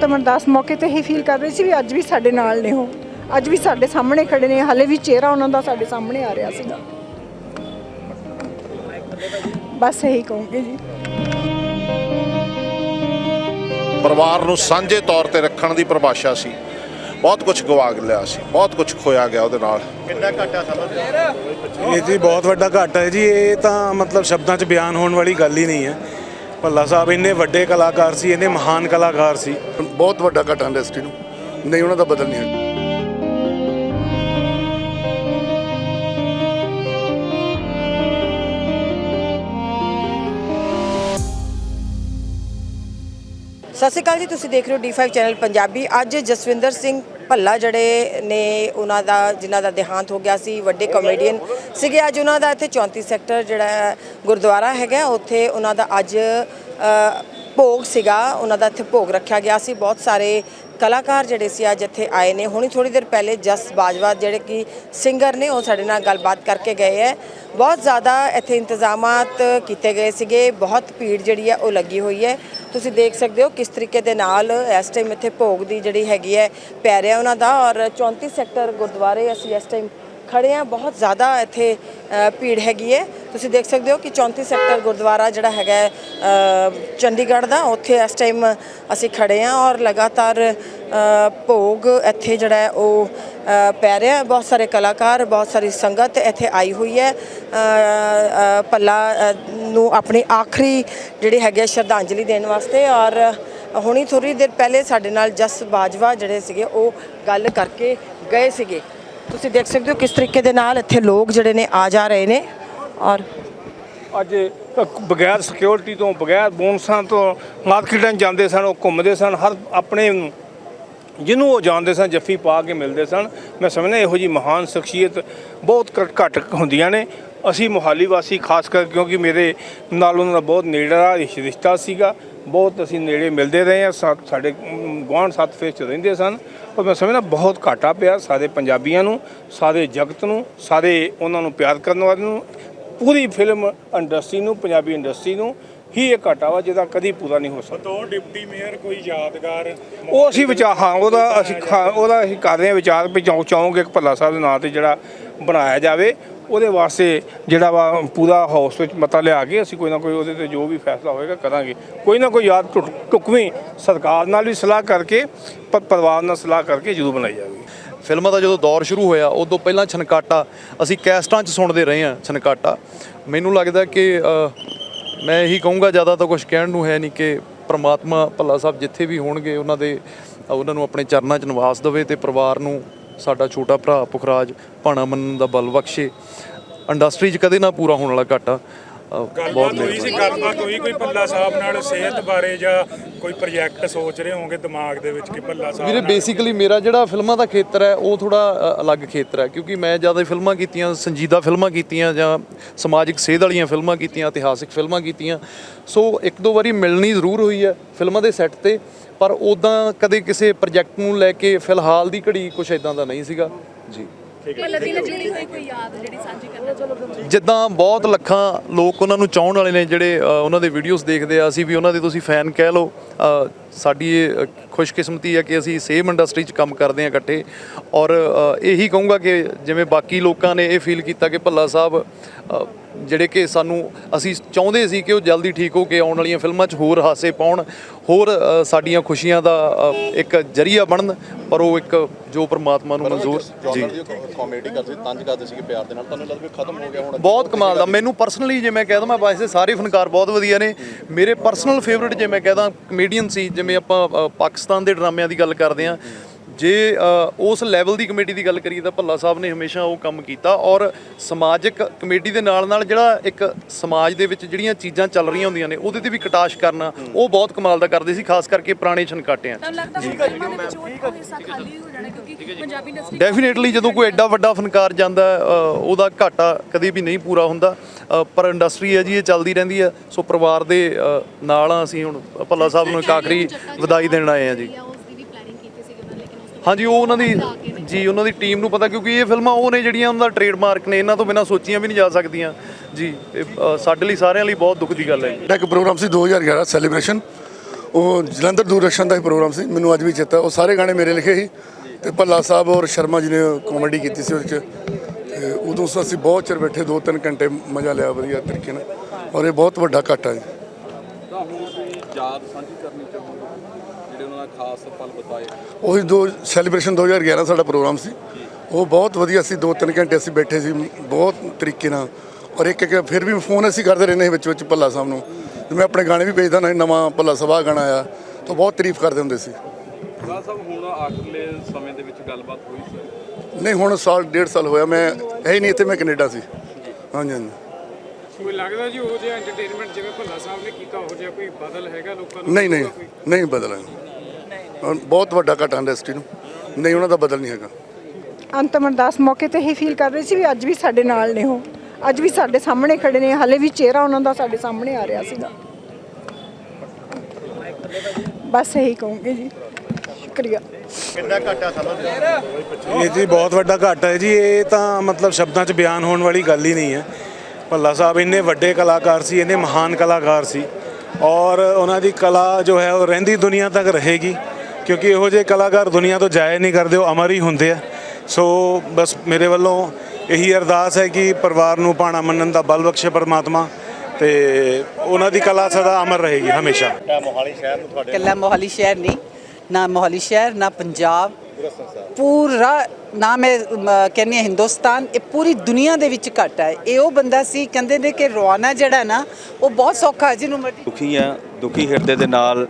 ਭਗਵੰਤ ਅਮਰਦਾਸ ਮੌਕੇ ਤੇ ਹੀ ਫੀਲ ਕਰ ਰਹੀ ਸੀ ਵੀ ਅੱਜ ਵੀ ਸਾਡੇ ਨਾਲ ਨੇ ਉਹ। ਅੱਜ ਵੀ ਸਾਡੇ ਸਾਹਮਣੇ ਖੜੇ ਨੇ। ਹਾਲੇ ਵੀ ਚਿਹਰਾ ਉਹਨਾਂ ਦਾ ਸਾਡੇ ਸਾਹਮਣੇ ਆ ਰਿਹਾ ਸੀਗਾ। ਬਸ ਇਹੀ ਕਹੂੰਗੀ ਜੀ। ਪਰਿਵਾਰ ਨੂੰ ਸਾਂਝੇ ਤੌਰ ਤੇ ਰੱਖਣ ਦੀ ਪਰਿਭਾਸ਼ਾ ਸੀ। ਬਹੁਤ ਕੁਝ ਗਵਾ ਲਿਆ ਸੀ। ਬਹੁਤ ਕੁਝ ਖੋਇਆ ਗਿਆ ਉਹਦੇ ਨਾਲ। ਇਹ ਜੀ ਬਹੁਤ ਵੱਡਾ ਘਾਟਾ ਹੈ ਜੀ। ਇਹ ਤਾਂ ਮਤਲਬ ਸ਼ਬਦਾਂ 'ਚ ਬਿਆਨ ਹੋਣ ਵਾਲੀ ਗੱਲ ਹੀ ਨਹੀਂ ਹੈ। ਭੱਲਾ ਸਾਹਿਬ, ਇੰਨੇ ਵੱਡੇ ਕਲਾਕਾਰ ਸੀ, ਇੰਨੇ ਮਹਾਨ ਕਲਾਕਾਰ ਸੀ। ਬਹੁਤ ਵੱਡਾ ਘਾਟਾ ਇੰਡਸਟਰੀ ਨੂੰ। ਨਹੀਂ, ਉਹਨਾਂ ਦਾ ਬਦਲ ਨਹੀਂ ਹੈ ਸਤਿ ਸ਼੍ਰੀ ਅਕਾਲ ਜੀ, ਤੁਸੀਂ ਦੇਖ ਰਹੇ ਹੋ D5 ਚੈਨਲ ਪੰਜਾਬੀ। ਅੱਜ ਜਸਵਿੰਦਰ ਸਿੰਘ ਭੱਲਾ ਜਿਹੜੇ ਨੇ ਉਹਨਾਂ ਦਾ, ਜਿਨ੍ਹਾਂ ਦਾ ਦੇਹਾਂਤ ਹੋ ਗਿਆ ਸੀ, ਵੱਡੇ ਕਾਮੇਡੀਅਨ ਸੀਗੇ। ਅੱਜ ਉਹਨਾਂ ਦਾ ਇੱਥੇ 34 ਸੈਕਟਰ ਜਿਹੜਾ ਗੁਰਦੁਆਰਾ ਹੈਗਾ। ਉੱਥੇ ਉਹਨਾਂ ਦਾ ਅੱਜ ਭੋਗ ਸੀਗਾ, ਉਹਨਾਂ ਦਾ ਇੱਥੇ ਭੋਗ ਰੱਖਿਆ ਗਿਆ ਸੀ। ਬਹੁਤ ਸਾਰੇ ਕਲਾਕਾਰ ਜਿਹੜੇ ਸੀ ਅੱਜ ਇੱਥੇ ਆਏ ਨੇ। ਹੁਣੀ ਥੋੜੀ ਦੇਰ ਪਹਿਲੇ ਜਸ ਬਾਜਵਾ ਜਿਹੜੇ ਕਿ ਸਿੰਗਰ ਨੇ, ਉਹ ਸਾਡੇ ਨਾਲ ਗੱਲਬਾਤ ਕਰਕੇ ਗਏ ਹੈ। ਬਹੁਤ ਜ਼ਿਆਦਾ ਇੱਥੇ ਇੰਤਜ਼ਾਮਾਤ ਕੀਤੇ ਗਏ ਸੀਗੇ। ਬਹੁਤ ਭੀੜ ਜਿਹੜੀ ਹੈ, ਉਹ ਲੱਗੀ ਹੋਈ ਹੈ। ਤੁਸੀਂ ਦੇਖ ਸਕਦੇ ਹੋ ਕਿਸ ਤਰੀਕੇ ਦੇ ਨਾਲ ਇਸ ਟਾਈਮ ਇੱਥੇ ਭੋਗ ਦੀ ਜਿਹੜੀ ਹੈਗੀ ਹੈ, ਪੈ ਰਿਹਾ ਉਹਨਾਂ ਦਾ। ਔਰ 34 ਸੈਕਟਰ ਗੁਰਦੁਆਰੇ ਅਸੀਂ ਇਸ ਟਾਈਮ ਖੜੇ ਆ ਬਹੁਤ ਜ਼ਿਆਦਾ ਇੱਥੇ ਭੀੜ ਹੈਗੀ ਹੈ ਤੁਸੀਂ ਦੇਖ ਸਕਦੇ ਹੋ ਕਿ 34 ਸੈਕਟਰ ਗੁਰਦੁਆਰਾ ਜਿਹੜਾ ਹੈਗਾ ਚੰਡੀਗੜ੍ਹ ਦਾ ਉੱਥੇ ਇਸ ਟਾਈਮ ਅਸੀਂ ਖੜੇ ਆ ਔਰ ਲਗਾਤਾਰ ਭੋਗ ਇੱਥੇ ਜਿਹੜਾ ਉਹ ਪੈ ਰਿਹਾ ਬਹੁਤ ਸਾਰੇ ਕਲਾਕਾਰ ਬਹੁਤ ਸਾਰੀ ਸੰਗਤ ਇੱਥੇ ਆਈ ਹੋਈ ਹੈ ਅ, ਭੱਲਾ ਨੂੰ ਆਪਣੀ ਆਖਰੀ ਜਿਹੜੀ ਹੈਗੀ ਹੈ ਸ਼ਰਧਾਂਜਲੀ ਦੇਣ ਵਾਸਤੇ ਔਰ ਹੁਣੀ ਥੋੜੀ ਦੇਰ ਪਹਿਲੇ ਸਾਡੇ ਨਾਲ ਜਸ ਬਾਜਵਾ ਜਿਹੜੇ ਸੀਗੇ ਉਹ ਗੱਲ ਕਰਕੇ ਗਏ ਸੀਗੇ। ਤੁਸੀਂ ਦੇਖ ਸਕਦੇ ਹੋ ਕਿਸ ਤਰੀਕੇ ਦੇ ਨਾਲ ਇੱਥੇ ਲੋਕ ਜਿਹੜੇ ਨੇ ਆ ਜਾ ਰਹੇ ਨੇ ਔਰ ਅੱਜ ਬਗੈਰ ਸਿਕਿਉਰਿਟੀ ਤੋਂ, ਬਗੈਰ ਬੋਨਸਾਂ ਤੋਂ ਮਾਰਕੀਟਾਂ 'ਚ ਜਾਂਦੇ ਸਨ, ਉਹ ਘੁੰਮਦੇ ਸਨ, ਹਰ ਆਪਣੇ ਜਿਹਨੂੰ ਉਹ ਜਾਣਦੇ ਸਨ, ਜੱਫੀ ਪਾ ਕੇ ਮਿਲਦੇ ਸਨ। ਮੈਂ ਸਮਝਦਾ ਇਹੋ ਜੀ ਮਹਾਨ ਸ਼ਖਸੀਅਤ ਬਹੁਤ ਘੱਟ- ਘੱਟ ਹੁੰਦੀਆਂ ਨੇ। ਅਸੀਂ ਮੋਹਾਲੀ ਵਾਸੀ, ਖਾਸ ਕਰ ਕਿਉਂਕਿ ਮੇਰੇ ਨਾਲ ਉਹਨਾਂ ਦਾ ਬਹੁਤ ਨੇੜਲਾ ਰਿਸ਼- ਰਿਸ਼ਤਾ ਸੀਗਾ। ਬਹੁਤ ਅਸੀਂ ਨੇੜੇ ਮਿਲਦੇ ਰਹੇ ਸਾ- ਸਾਡੇ ਗੁਆਂਢ ਸੱਤ ਫੇਸ 'ਚ ਰਹਿੰਦੇ ਸਨ। ਪਰ ਮੈਂ ਸਮਝਦਾ ਬਹੁਤ ਘਾਟਾ ਪਿਆ ਸਾਰੇ ਪੰਜਾਬੀਆਂ ਨੂੰ ਸਾਰੇ ਜਗਤ ਨੂੰ ਸਾਰੇ ਉਹਨਾਂ ਨੂੰ ਪਿਆਰ ਕਰਨ ਵਾਲਿਆਂ ਨੂੰ ਪੂਰੀ ਫਿਲਮ ਇੰਡਸਟਰੀ ਨੂੰ ਪੰਜਾਬੀ ਇੰਡਸਟਰੀ ਨੂੰ ਹੀ ਇਹ ਘਾਟਾ ਵਾ ਜਿਹਦਾ ਕਦੀ ਪੂਰਾ ਨਹੀਂ ਹੋ ਸਕਦਾ। ਦੋ ਡਿਪਟੀ ਮੇਅਰ ਕੋਈ ਯਾਦਗਾਰ ਉਹ ਅਸੀਂ ਵਿਚਾਰ ਹਾਂ ਉਹਦਾ ਅਸੀਂ ਉਹਦਾ ਅਸੀਂ ਕਰ ਰਹੇ ਹਾਂ ਵਿਚਾਰ ਵੀ ਚਾਹੋ ਚਾਹੋਗੇ ਕਿ ਭੱਲਾ ਸਾਹਿਬ ਦੇ ਨਾਂ ਤੇ ਜਿਹੜਾ ਬਣਾਇਆ ਜਾਵੇ ਉਹਦੇ ਵਾਸਤੇ ਜਿਹੜਾ ਵਾ ਪੂਰਾ ਹਾਊਸ ਵਿੱਚ ਮਤਾ ਲਿਆ ਕੇ ਅਸੀਂ ਕੋਈ ਨਾ ਕੋਈ ਉਹਦੇ ਤੇ ਜੋ ਵੀ ਫੈਸਲਾ ਹੋਏਗਾ ਕਰਾਂਗੇ। ਕੋਈ ਨਾ ਕੋਈ ਯਾਦ ਟੁੱਟ- ਟੁਕਵੀਂ ਸਰਕਾਰ ਨਾਲ ਵੀ ਸਲਾਹ ਕਰਕੇ, ਪ- ਪਰਿਵਾਰ ਨਾਲ ਸਲਾਹ ਕਰਕੇ ਜ਼ਰੂਰ ਬਣਾਈ ਜਾਵੇ ਫਿਲਮਾਂ ਦਾ ਜਦੋਂ ਦੌਰ ਸ਼ੁਰੂ ਹੋਇਆ, ਉਦੋਂ ਪਹਿਲਾਂ ਛਨਕਾਟਾ, ਅਸੀਂ ਕੈਸਟਾਂ 'ਚ ਸੁਣਦੇ ਰਹੇ ਹਾਂ ਛਨਕਾਟਾ। ਮੈਨੂੰ ਲੱਗਦਾ ਕਿ ਮੈਂ ਇਹੀ ਕਹੂੰਗਾ, ਜ਼ਿਆਦਾ ਤਾਂ ਕੁਝ ਕਹਿਣ ਨੂੰ ਹੈ ਨਹੀਂ ਕਿ ਪ੍ਰਮਾਤਮਾ ਭੱਲਾ ਸਾਹਿਬ ਜਿੱਥੇ ਵੀ ਹੋਣਗੇ, ਉਹਨਾਂ ਦੇ, ਉਹਨਾਂ ਨੂੰ ਆਪਣੇ ਚਰਨਾਂ 'ਚ ਨਿਵਾਸ ਦੇਵੇ ਤੇ ਪਰਿਵਾਰ ਨੂੰ ਸਾਡਾ ਛੋਟਾ ਭਰਾ ਪੁਖਰਾਜ ਭਾਣਾ ਮੰਨਣ ਦਾ ਬਲ ਬਖਸ਼ੇ। ਇੰਡਸਟਰੀ 'ਚ ਕਦੇ ਨਾ ਪੂਰਾ ਹੋਣ ਵਾਲਾ ਘਾਟਾ। ਬਹੁਤ ਹੋਈ ਸੀ ਗੱਲਬਾਤ ਹੋਈ ਕੋਈ ਭੱਲਾ ਸਾਹਿਬ ਨਾਲ ਸਿਹਤ ਬਾਰੇ ਜਾਂ ਕੋਈ ਪ੍ਰੋਜੈਕਟ ਸੋਚ ਰਹੇ ਹੋਵੋਗੇ ਦਿਮਾਗ ਦੇ ਵਿੱਚ ਕਿ ਭੱਲਾ ਸਾਹਿਬ ਵੀਰੇ ਬੇਸਿਕਲੀ ਮੇਰਾ ਜਿਹੜਾ ਫਿਲਮਾਂ ਦਾ ਖੇਤਰ ਹੈ ਉਹ ਥੋੜਾ ਅਲੱਗ ਖੇਤਰ ਹੈ। ਕਿਉਂਕਿ ਮੈਂ ਜ਼ਿਆਦਾ ਫਿਲਮਾਂ ਕੀਤੀਆਂ ਸੰਜੀਦਾ ਫਿਲਮਾਂ ਕੀਤੀਆਂ ਜਾਂ ਸਮਾਜਿਕ ਸੇਧ ਵਾਲੀਆਂ ਫਿਲਮਾਂ ਕੀਤੀਆਂ ਇਤਿਹਾਸਿਕ ਫਿਲਮਾਂ ਕੀਤੀਆਂ। ਸੋ ਇੱਕ ਦੋ ਵਾਰੀ ਮਿਲਣੀ ਜ਼ਰੂਰ ਹੋਈ ਹੈ ਫਿਲਮਾਂ ਦੇ ਸੈੱਟ ਤੇ। ਪਰ ਉਦਾਂ ਕਦੇ ਕਿਸੇ ਪ੍ਰੋਜੈਕਟ ਨੂੰ ਲੈ ਕੇ ਫਿਲਹਾਲ ਦੀ ਘੜੀ ਕੁਝ ਇਦਾਂ ਦਾ ਨਹੀਂ ਸੀਗਾ। ਜੀ। ਜਿੱਦਾਂ ਬਹੁਤ ਲੱਖਾਂ ਲੋਕ ਉਹਨਾਂ ਨੂੰ ਚਾਹਣ ਵਾਲੇ ਨੇ ਜਿਹੜੇ ਉਹਨਾਂ ਦੇ ਵੀਡੀਓਜ਼ ਦੇਖਦੇ ਆ ਅਸੀਂ ਵੀ ਉਹਨਾਂ ਦੇ ਤੁਸੀਂ ਫੈਨ ਕਹਿ ਲਓ ਸਾਡੀ ਇਹ ਖੁਸ਼ਕਿਸਮਤੀ ਹੈ ਕਿ ਅਸੀਂ ਸੇਮ ਇੰਡਸਟਰੀ 'ਚ ਕੰਮ ਕਰਦੇ ਹਾਂ ਇਕੱਠੇ। ਔਰ ਇਹੀ ਕਹੂੰਗਾ ਕਿ ਜਿਵੇਂ ਬਾਕੀ ਲੋਕਾਂ ਨੇ ਇਹ ਫੀਲ ਕੀਤਾ ਕਿ ਭੱਲਾ ਸਾਹਿਬ ਜਿਹੜੇ ਕਿ ਸਾਨੂੰ ਅਸੀਂ ਚਾਹੁੰਦੇ ਸੀ ਕਿ ਉਹ ਜਲਦੀ ਠੀਕ ਹੋ ਕੇ ਆਉਣ ਵਾਲੀਆਂ ਫਿਲਮਾਂ 'ਚ ਹੋਰ ਹਾਸੇ ਪਾਉਣ ਹੋਰ ਸਾਡੀਆਂ ਖੁਸ਼ੀਆਂ ਦਾ ਇੱਕ ਜਰੀਆ ਬਣਨ ਪਰ ਉਹ ਇੱਕ ਜੋ ਪ੍ਰਮਾਤਮਾ ਨੂੰ ਮਨਜ਼ੂਰ ਜੀ। ਕਾਮੇਡੀ ਕਰਦੇ ਤੰਜ ਕਰਦੇ ਸੀਗੇ ਪਿਆਰ ਦੇ ਨਾਲ ਤੁਹਾਨੂੰ ਲੱਗਦਾ ਵੀ ਖਤਮ ਹੋ ਗਿਆ ਹੁਣ? ਬਹੁਤ ਕਮਾਲ ਦਾ। ਮੈਨੂੰ ਪਰਸਨਲੀ ਜੇ ਮੈਂ ਕਹਿ ਦਵਾਂ ਵੈਸੇ ਸਾਰੇ ਫਨਕਾਰ ਬਹੁਤ ਵਧੀਆ ਨੇ। ਮੇਰੇ ਪਰਸਨਲ ਫੇਵਰਿਟ ਜੇ ਮੈਂ ਕਹਦਾ ਕਮੇਡੀਅਨ ਸੀ ਜਿਵੇਂ ਆਪਾਂ ਪਾਕਿਸਤਾਨ ਦੇ ਡਰਾਮਿਆਂ ਦੀ ਗੱਲ ਕਰਦੇ ਆ ਜੇ ਉਸ ਲੈਵਲ ਦੀ ਕਮੇਡੀ ਦੀ ਗੱਲ ਕਰੀਏ ਤਾਂ ਭੱਲਾ ਸਾਹਿਬ ਨੇ ਹਮੇਸ਼ਾ ਉਹ ਕੰਮ ਕੀਤਾ ਔਰ ਸਮਾਜਿਕ ਕਮੇਡੀ ਦੇ ਨਾਲ ਨਾਲ ਜਿਹੜਾ ਇੱਕ ਸਮਾਜ ਦੇ ਵਿੱਚ ਜਿਹੜੀਆਂ ਚੀਜ਼ਾਂ ਚੱਲ ਰਹੀਆਂ ਹੁੰਦੀਆਂ ਨੇ ਉਹਦੇ ਤੇ ਵੀ ਕਟਾਸ਼ ਕਰਨਾ ਉਹ ਬਹੁਤ ਕਮਾਲ ਦਾ ਕਰਦੇ ਸੀ ਖਾਸ ਕਰਕੇ ਪੁਰਾਣੇ ਛਨਕਾਟਿਆਂ 'ਚ। ਤੁਹਾਨੂੰ ਲੱਗਦਾ ਹੈ ਫਿਲਮਾਂ ਦੇ ਵਿੱਚ ਉਹ ਉਹ ਹਿੱਸਾ ਖਾਲੀ ਹੋ ਜਾਣਾ ਕਿਉਂਕਿ ਪੰਜਾਬੀ ਇੰਡਸਟਰੀ ਡੈਫੀਨੇਟਲੀ ਜਦੋਂ ਕੋਈ ਐਡਾ ਵੱਡਾ ਫਨਕਾਰ ਜਾਂਦਾ ਉਹਦਾ ਘਾਟਾ ਕਦੇ ਵੀ ਨਹੀਂ ਪੂਰਾ ਹੁੰਦਾ ਪਰ ਇੰਡਸਟਰੀ ਹੈ ਜੀ ਇਹ ਚੱਲਦੀ ਰਹਿੰਦੀ ਹੈ। ਸੋ ਪਰਿਵਾਰ ਦੇ ਨਾਲ ਅਸੀਂ ਹੁਣ ਭੱਲਾ ਸਾਹਿਬ ਨੂੰ ਇੱਕ ਆਖਰੀ ਵਧਾਈ ਦੇਣ ਆਏ ਆ ਜੀ ਉਸ ਦੀ ਵੀ ਪਲੈਨਿੰਗ ਕੀਤੀ ਸੀ ਉਹਨਾਂ ਲੇਕਿਨ ਉਸ ਤੋਂ ਹਾਂਜੀ ਉਹ ਉਹਨਾਂ ਦੀ ਜੀ ਉਹਨਾਂ ਦੀ ਟੀਮ ਨੂੰ ਪਤਾ ਕਿਉਂਕਿ ਇਹ ਫਿਲਮਾਂ ਉਹ ਨੇ ਜਿਹੜੀਆਂ ਉਹਨਾਂ ਦਾ ਟ੍ਰੇਡਮਾਰਕ ਨੇ ਇਹਨਾਂ ਤੋਂ ਬਿਨਾਂ ਸੋਚੀਆਂ ਵੀ ਨਹੀਂ ਜਾ ਸਕਦੀਆਂ। ਜੀ ਇਹ, ਅ, ਸਾਡੇ ਲਈ ਸਾਰਿਆਂ ਲਈ ਬਹੁਤ ਦੁੱਖ ਦੀ ਗੱਲ ਹੈ। ਜੀ ਸਾਡਾ ਇੱਕ ਪ੍ਰੋਗਰਾਮ ਸੀ 2011 ਸੈਲੀਬ੍ਰੇਸ਼ਨ ਉਹ ਜਲੰਧਰ ਦੂਰਦਰਸ਼ਨ ਦਾ ਹੀ ਪ੍ਰੋਗਰਾਮ ਸੀ ਮੈਨੂੰ ਅੱਜ ਵੀ ਚੇਤਾ ਉਹ ਸਾਰੇ ਗਾਣੇ ਮੇਰੇ ਲਿਖੇ ਸੀ। ਤੇ ਭੱਲਾ ਸਾਹਿਬ ਔਰ ਸ਼ਰਮਾ ਜੀ ਨੇ ਕਾਮੇਡੀ ਕੀਤੀ ਸੀ ਉਹਦੇ 'ਚ। ਤੇ ਉਦੋਂ ਅਸੀਂ ਬਹੁਤ ਚਿਰ ਬੈਠੇ 2-3 ਘੰਟੇ ਮਜ਼ਾ ਲਿਆ ਵਧੀਆ ਤਰੀਕੇ ਨਾਲ। ਔਰ ਇਹ ਬਹੁਤ ਵੱਡਾ ਘਾਟਾ ਜੀ ਤਾਂ ਹੁਣ ਕੋਈ ਯਾਦ ਸਾਂਝੀ ਕਰਨੀ ਚਾਹੋਗੇ ਜਿਹੜੇ ਉਹਨਾਂ ਦਾ ਖਾਸ ਪਲ ਬਤਾਏ। ਉਹੀ ਦੋ ਸੈਲੀਬ੍ਰੇਸ਼ਨ 2011 ਸਾਡਾ ਪ੍ਰੋਗਰਾਮ ਸੀ। ਉਹ ਬਹੁਤ ਵਧੀਆ ਸੀ। 2-3 ਘੰਟੇ ਅਸੀਂ ਬੈਠੇ ਸੀ। ਬਹੁਤ ਤਰੀਕੇ ਨਾਲ। ਔਰ ਇੱਕ ਇੱਕ ਫਿਰ ਵੀ ਫੋਨ ਅਸੀਂ ਕਰਦੇ ਰਹਿੰਦੇ ਸੀ ਵਿੱਚ ਵਿੱਚ ਭੱਲਾ ਸਾਹਿਬ ਨੂੰ। ਤੇ ਮੈਂ ਆਪਣੇ ਗਾਣੇ ਵੀ ਭੇਜਦਾ ਨਾ ਨਵਾਂ ਭੱਲਾ ਆਹ ਗਾਣਾ ਆਇਆ। ਤਾਂ ਬਹੁਤ ਤਾਰੀਫ ਕਰਦੇ ਹੁੰਦੇ ਸੀ। ਰਾਜ ਸਾਹਿਬ ਹੁਣ ਆਖਰਲੇ ਸਮੇਂ ਦੇ ਵਿੱਚ ਗੱਲਬਾਤ ਹੋਈ ਸੀ? ਨਹੀਂ ਹੁਣ ਸਾਲ ਡੇਢ ਸਾਲ ਹੋਇਆ। ਮੈਂ ਹੈ ਹੀ ਨਹੀਂ ਇੱਥੇ ਮੈਂ ਕੈਨੇਡਾ ਸੀ। ਹਾਂਜੀ ਹਾਂਜੀ। ਕੋਈ ਲੱਗਦਾ ਜੀ ਉਹ ਜਿਹਾ ਐਂਟਰਟੇਨਮੈਂਟ ਜਿਵੇਂ ਭੱਲਾ ਸਾਹਿਬ ਨੇ ਕੀਤਾ ਉਹ ਜਿਹਾ ਕੋਈ ਬਦਲ ਹੈਗਾ ਲੋਕਾਂ ਨੂੰ? ਨਹੀਂ ਨਹੀਂ। ਨਹੀਂ ਬਦਲਾਂਗੇ ਔਰ ਬਹੁਤ ਵੱਡਾ ਘਾਟਾ ਇੰਡਸਟਰੀ ਨੂੰ। ਨਹੀਂ ਉਹਨਾਂ ਦਾ ਬਦਲ ਨਹੀਂ ਹੈਗਾ। ਅੰਤਮ ਅਰਦਾਸ ਮੌਕੇ ਤੇ ਹੀ ਫੀਲ ਕਰ ਰਹੀ ਸੀ ਵੀ ਅੱਜ ਵੀ ਸਾਡੇ ਨਾਲ ਨੇ ਉਹ। ਅੱਜ ਵੀ ਸਾਡੇ ਸਾਹਮਣੇ ਖੜੇ ਨੇ ਹਲੇ ਵੀ ਚਿਹਰਾ ਉਹਨਾਂ ਦਾ ਸਾਡੇ ਸਾਹਮਣੇ ਆ ਰਿਹਾ ਸੀਗਾ। ਬਸ ਇਹੀ ਕਹੂੰਗੀ ਜੀ। ਸ਼ੁਕਰੀਆ। ਇਹ ਜੀ ਬਹੁਤ ਵੱਡਾ ਘਾਟਾ ਹੈ ਜੀ। ਇਹ ਤਾਂ ਮਤਲਬ ਸ਼ਬਦਾਂ 'ਚ ਬਿਆਨ ਹੋਣ ਵਾਲੀ ਗੱਲ ਹੀ ਨਹੀਂ ਹੈ। ਭੱਲਾ ਸਾਹਿਬ ਇੰਨੇ ਵੱਡੇ ਕਲਾਕਾਰ ਸੀ ਇੰਨੇ ਮਹਾਨ ਕਲਾਕਾਰ ਸੀ। ਔਰ ਉਹਨਾਂ ਦੀ ਕਲਾ ਜੋ ਹੈ ਉਹ ਰਹਿੰਦੀ ਦੁਨੀਆ ਤੱਕ ਰਹੇਗੀ। ਕਿਉਂਕਿ ਇਹੋ ਜਿਹੇ ਕਲਾਕਾਰ ਦੁਨੀਆ ਤੋਂ ਜਾਇਆ ਨਹੀਂ ਕਰਦੇ ਉਹ ਅਮਰ ਹੀ ਹੁੰਦੇ ਆ। ਸੋ ਬਸ ਮੇਰੇ ਵੱਲੋਂ ਇਹੀ ਅਰਦਾਸ ਹੈ ਕਿ ਪਰਿਵਾਰ ਨੂੰ ਪਾਣਾ ਮੰਨਣ ਦਾ ਬਲ ਬਖਸ਼ੇ ਪਰਮਾਤਮਾ ਤੇ ਉਹਨਾਂ ਦੀ ਕਲਾ ਸਦਾ ਅਮਰ ਰਹੇਗੀ ਹਮੇਸ਼ਾ। ਕੱਲਾ ਮੋਹਾਲੀ ਸ਼ਹਿਰ ਨਹੀਂ ਨਾ ਮੋਹਾਲੀ ਸ਼ਹਿਰ ਨਾ ਪੰਜਾਬ। ਪੂਰਾ ਨਾ ਮੈਂ ਕਹਿੰਦੀ ਹਾਂ ਹਿੰਦੁਸਤਾਨ ਇਹ ਪੂਰੀ ਦੁਨੀਆ ਦੇ ਵਿੱਚ ਘੱਟ ਹੈ। ਇਹ ਉਹ ਬੰਦਾ ਸੀ ਕਹਿੰਦੇ ਨੇ ਕਿ ਰਵਾਨਾ ਜਿਹੜਾ ਨਾ ਉਹ ਬਹੁਤ ਸੌਖਾ ਜਿਹਨੂੰ ਮਰਜ਼ੀ ਦੁਖੀ ਆ ਦੁਖੀ ਹਿਰਦੇ ਦੇ ਨਾਲ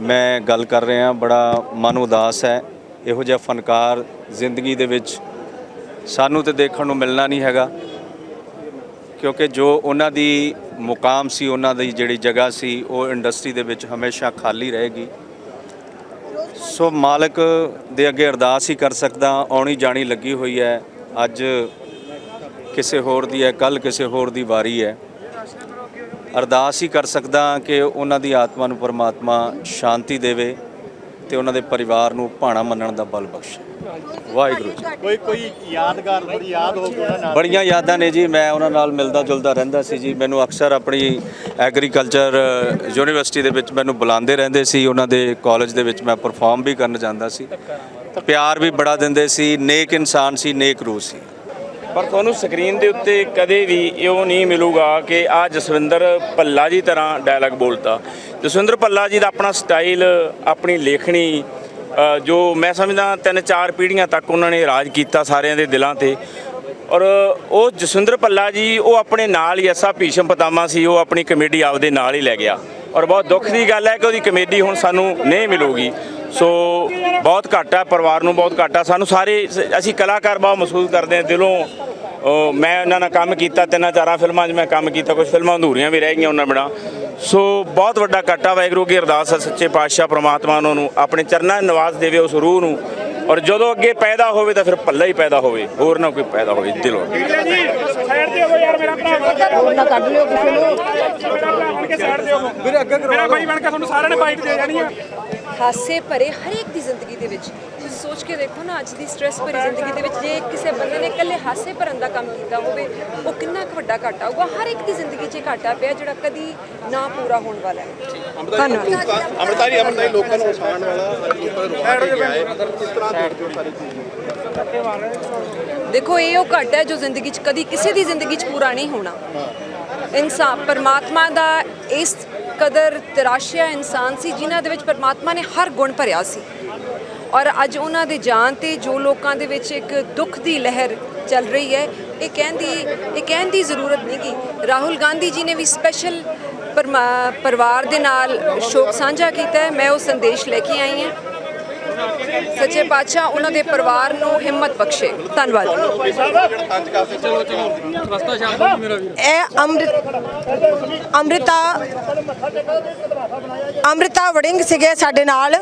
ਮੈਂ ਗੱਲ ਕਰ ਰਿਹਾ ਬੜਾ ਮਨ ਉਦਾਸ ਹੈ। ਇਹੋ ਜਿਹਾ ਫਨਕਾਰ ਜ਼ਿੰਦਗੀ ਦੇ ਵਿੱਚ ਸਾਨੂੰ ਤੇ ਦੇਖਣ ਨੂੰ ਮਿਲਣਾ ਨਹੀਂ ਹੈਗਾ। ਕਿਉਂਕਿ ਜੋ ਉਹਨਾਂ ਦੀ ਮੁਕਾਮ ਸੀ, ਉਹਨਾਂ ਦੀ ਜਿਹੜੀ ਜਗ੍ਹਾ ਸੀ, ਉਹ ਇੰਡਸਟਰੀ ਦੇ ਵਿੱਚ ਹਮੇਸ਼ਾ ਖਾਲੀ ਰਹੇਗੀ। ਸੋ ਮਾਲਕ ਦੇ ਅੱਗੇ ਅਰਦਾਸ ਹੀ ਕਰ ਸਕਦਾ, ਆਉਣੀ ਜਾਣੀ ਲੱਗੀ ਹੋਈ ਹੈ। ਅੱਜ ਕਿਸੇ ਹੋਰ ਦੀ ਹੈ ਕੱਲ ਕਿਸੇ ਹੋਰ ਦੀ ਵਾਰੀ ਹੈ। ਅਰਦਾਸ ਹੀ ਕਰ ਸਕਦਾ ਕਿ ਉਹਨਾਂ ਦੀ ਆਤਮਾ ਨੂੰ ਪਰਮਾਤਮਾ ਸ਼ਾਂਤੀ ਦੇਵੇ ਤੇ ਉਹਨਾਂ ਦੇ ਪਰਿਵਾਰ ਨੂੰ ਭਾਣਾ ਮੰਨਣ ਦਾ ਬਲ ਬਖਸ਼ੇ। ਵਾਹਿਗੁਰੂ ਜੀ। ਕੋਈ ਕੋਈ ਯਾਦਗਾਰ ਬੜੀ ਯਾਦ ਹੋ ਗਈ ਉਹਨਾਂ ਨਾਲ। ਬੜੀਆਂ ਯਾਦਾਂ ਨੇ ਜੀ ਮੈਂ ਉਹਨਾਂ ਨਾਲ ਮਿਲਦਾ ਜੁਲਦਾ ਰਹਿੰਦਾ ਸੀ ਜੀ। ਮੈਨੂੰ ਅਕਸਰ ਆਪਣੀ ਐਗਰੀਕਲਚਰ ਯੂਨੀਵਰਸਿਟੀ ਦੇ ਵਿੱਚ ਮੈਨੂੰ ਬੁਲਾਉਂਦੇ ਰਹਿੰਦੇ ਸੀ। ਉਹਨਾਂ ਦੇ ਕਾਲਜ ਦੇ ਵਿੱਚ ਮੈਂ ਪਰਫਾਰਮ ਵੀ ਕਰਨ ਜਾਂਦਾ ਸੀ। ਪਿਆਰ ਵੀ ਬੜਾ ਦਿੰਦੇ ਸੀ। ਨੇਕ ਇਨਸਾਨ ਸੀ ਨੇਕ ਰੂਹ ਸੀ। ਪਰ ਤੁਹਾਨੂੰ ਸਕਰੀਨ ਦੇ ਉੱਤੇ ਕਦੇ ਵੀ ਇਹ ਨਹੀਂ ਮਿਲੂਗਾ ਕਿ ਆ ਜਸਵਿੰਦਰ ਭੱਲਾ ਜੀ ਤਰ੍ਹਾਂ ਡਾਇਲੌਗ ਬੋਲਤਾ ਜਸਵਿੰਦਰ ਭੱਲਾ ਜੀ ਦਾ ਆਪਣਾ ਸਟਾਈਲ ਆਪਣੀ ਲੇਖਣੀ ਜੋ ਮੈਂ ਸਮਝਦਾ ਤਿੰਨ ਚਾਰ ਪੀੜ੍ਹੀਆਂ ਤੱਕ ਉਹਨਾਂ ਨੇ ਰਾਜ ਕੀਤਾ ਸਾਰਿਆਂ ਦੇ ਦਿਲਾਂ ਤੇ। ਔਰ ਉਹ ਜਸਵਿੰਦਰ ਭੱਲਾ ਜੀ, ਉਹ ਆਪਣੇ ਨਾਲ ਹੀ ਐਸਾ ਭੀਸ਼ਮ ਪਤਾਮਾ ਸੀ, ਉਹ ਆਪਣੀ ਕਮੇਡੀ ਆਪਦੇ ਨਾਲ ਹੀ ਲੈ ਗਿਆ। ਔਰ ਬਹੁਤ ਦੁੱਖ ਦੀ ਗੱਲ ਹੈ ਕਿ ਉਹਦੀ ਕਮੇਡੀ ਹੁਣ ਸਾਨੂੰ ਨਹੀਂ ਮਿਲੂਗੀ। ਸੋ ਬਹੁਤ ਘੱਟ ਹੈ ਪਰਿਵਾਰ ਨੂੰ ਬਹੁਤ ਘੱਟ ਹੈ ਸਾਨੂੰ ਸਾਰੇ ਅਸੀਂ ਕਲਾਕਾਰ ਬਹੁਤ ਮਹਿਸੂਸ ਕਰਦੇ ਹਾਂ ਦਿਲੋਂ। ਮੈਂ ਉਹਨਾਂ ਨਾਲ ਕੰਮ ਕੀਤਾ ਤਿੰਨਾਂ ਚਾਰਾਂ ਫਿਲਮਾਂ 'ਚ ਮੈਂ ਕੰਮ ਕੀਤਾ ਕੁਝ ਫਿਲਮਾਂ ਅਧੂਰੀਆਂ ਵੀ ਰਹਿ ਗਈਆਂ ਉਹਨਾਂ ਬਿਨਾਂ। ਸੋ ਬਹੁਤ ਵੱਡਾ ਘਾਟਾ ਵਾਹਿਗੁਰੂ ਕੀ ਅਰਦਾਸ ਹੈ ਸੱਚੇ ਪਾਤਸ਼ਾਹ ਪ੍ਰਮਾਤਮਾ ਉਹਨਾਂ ਨੂੰ ਆਪਣੇ ਚਰਨਾਂ 'ਚ ਨਿਵਾਸ ਦੇਵੇ ਉਸ ਰੂਹ ਨੂੰ। ਔਰ ਜਦੋਂ ਅੱਗੇ ਪੈਦਾ ਹੋਵੇ ਤਾਂ ਫਿਰ ਭੱਲਾ ਹੀ ਪੈਦਾ ਹੋਵੇ ਹੋਰ ਨਾ ਕੋਈ ਪੈਦਾ ਹੋਵੇ ਦਿਲੋਂ। ਮੇਰਾ ਭਾਈ ਬਣ ਕੇ ਤੁਹਾਨੂੰ ਸਾਰਿਆਂ ਨੇ ਬਾਈਟ ਦੇ ਜਾਣੀ ਆ। ਹਾਸੇ ਭਰੇ ਹਰੇਕ ਦੀ ਜ਼ਿੰਦਗੀ ਦੇ ਵਿੱਚ। ਤੁਸੀਂ ਸੋਚ ਕੇ ਦੇਖੋ ਨਾ ਅੱਜ ਦੀ ਸਟ੍ਰੈਸ ਭਰੀ ਜ਼ਿੰਦਗੀ ਦੇ ਵਿੱਚ ਜੇ ਕਿਸੇ ਬੰਦੇ ਨੇ ਇਕੱਲੇ ਹਾਸੇ ਭਰਨ ਦਾ ਕੰਮ ਕੀਤਾ ਹੋਵੇ ਉਹ ਕਿੰਨਾ ਕੁ ਵੱਡਾ ਘਾਟਾ ਹੋਊਗਾ? ਹਰ ਇੱਕ ਦੀ ਜ਼ਿੰਦਗੀ 'ਚ ਇਹ ਘਾਟਾ ਪਿਆ ਜਿਹੜਾ ਕਦੀ ਨਾ ਪੂਰਾ ਹੋਣ ਵਾਲਾ ਹੈ। ਧੰਨਵਾਦ। ਅਮਰਤਾਰੀ ਅਮਰਤਾਰੀ ਲੋਕਾਂ ਨੂੰ ਉਸਾਣ ਵਾਲਾ ਲੋਕਾਂ ਨੂੰ ਰੋਣਾ ਦੇ ਕੇ ਆਏ ਕਿਸ ਤਰ੍ਹਾਂ ਦੇਖਦੇ ਹੋ ਸਾਰੀ ਚੀਜ਼ ਦੇਖੋ ਇਹ ਉਹ ਘਾਟਾ ਹੈ ਜੋ ਜ਼ਿੰਦਗੀ 'ਚ ਕਦੀ ਕਿਸੇ ਦੀ ਜ਼ਿੰਦਗੀ 'ਚ ਪੂਰਾ ਨਹੀਂ ਹੋਣਾ। ਇਨਸਾਨ ਪਰਮਾਤਮਾ ਦਾ ਇਸ ਕਦਰ ਤਰਾਸ਼ਿਆ ਇਨਸਾਨ ਸੀ, ਜਿਨ੍ਹਾਂ ਦੇ ਵਿੱਚ ਪਰਮਾਤਮਾ ਨੇ ਹਰ ਗੁਣ ਭਰਿਆ ਸੀ। ਔਰ ਅੱਜ ਉਹਨਾਂ ਦੇ ਜਾਣ ਤੇ ਜੋ ਲੋਕਾਂ ਦੇ ਵਿੱਚ ਇੱਕ ਦੁੱਖ ਦੀ ਲਹਿਰ ਚੱਲ ਰਹੀ ਹੈ, ਇਹ ਕਹਿੰਦੀ ਇਹ ਕਹਿਣ ਦੀ ਜ਼ਰੂਰਤ ਨਹੀਂ ਕਿ ਰਾਹੁਲ ਗਾਂਧੀ ਜੀ ਨੇ ਵੀ ਸਪੈਸ਼ਲ ਪਰਿਵਾਰ ਦੇ ਨਾਲ ਸ਼ੋਕ ਸਾਂਝਾ ਕੀਤਾ ਹੈ। ਮੈਂ ਉਹ ਸੰਦੇਸ਼ ਲੈ ਕੇ ਆਈ ਹਾਂ। ਸੱਚੇ ਪਾਤਸ਼ਾਹ ਉਹਨਾਂ ਦੇ ਪਰਿਵਾਰ ਨੂੰ ਹਿੰਮਤ ਬਖਸ਼ੇ। ਧੰਨਵਾਦ। ਇਹ ਅੰਮ੍ਰਿਤ ਅੰਮ੍ਰਿਤਾ ਅੰਮ੍ਰਿਤਾ ਵੜਿੰਗ ਸੀਗੇ ਸਾਡੇ ਨਾਲ,